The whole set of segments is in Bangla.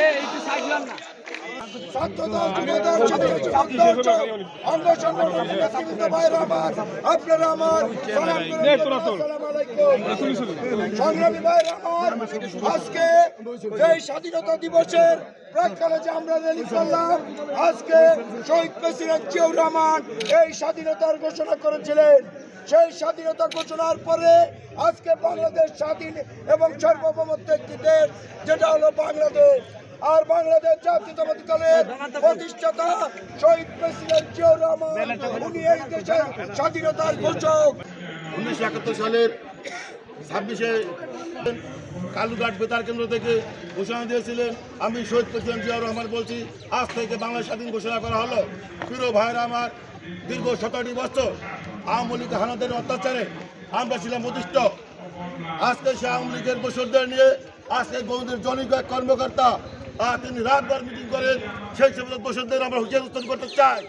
এই একটু সাইড না। আপনারা আমার সালাম করে আসসালামু আলাইকুম। সংগ্রামী ভাইরা আমার আজকে এই স্বাধীনতা দিবসের প্রাক্কালে যে আমরা র্যালি করলাম আজকে শহীদ প্রেসিডেন্ট জিয়াউর রহমান এই স্বাধীনতার ঘোষণা করেছিলেন। সেই স্বাধীনতা ঘোষণার পরে আজকে বাংলাদেশ স্বাধীন এবং সার্বভৌমত্ব একটি দেশ যেটা হলো বাংলাদেশ। আর বাংলাদেশ জাতীয়তাবাদী দলের প্রতিষ্ঠাতা শহীদ প্রেসিডেন্ট জিয়াউর রহমান, উনি এই দেশের স্বাধীনতার ঘোষক। উনিশশো একাত্তর সালের ছাব্বিশে কালুঘাট বেতার কেন্দ্র থেকে ঘোষণা দিয়েছিলেন, আমি শহীদ প্রেসিডেন্ট জিয়াউর রহমান বলছি, আজ থেকে বাংলা স্বাধীন ঘোষণা করা হলো। প্রিয় ভাইরা আমার, দীর্ঘ সতেরোটি বছর আওয়ামী লীগ হানাদের অত্যাচারে আমরা ছিলাম অতিষ্ঠ। আজকে সে আওয়ামী লীগের বছরদের নিয়ে, আজকে গৌদের জনৈক কর্মকর্তা তিনি রাতবার মিটিং করেন সেই সমস্ত দোষদের আমরা হুঁশিয়ার উত্তর করতে চাই।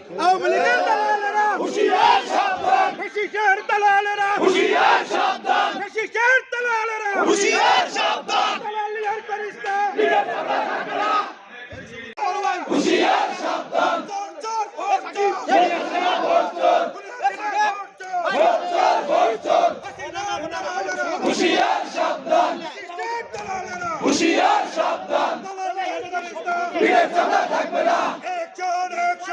হুঁশিয়ার একজন একজন।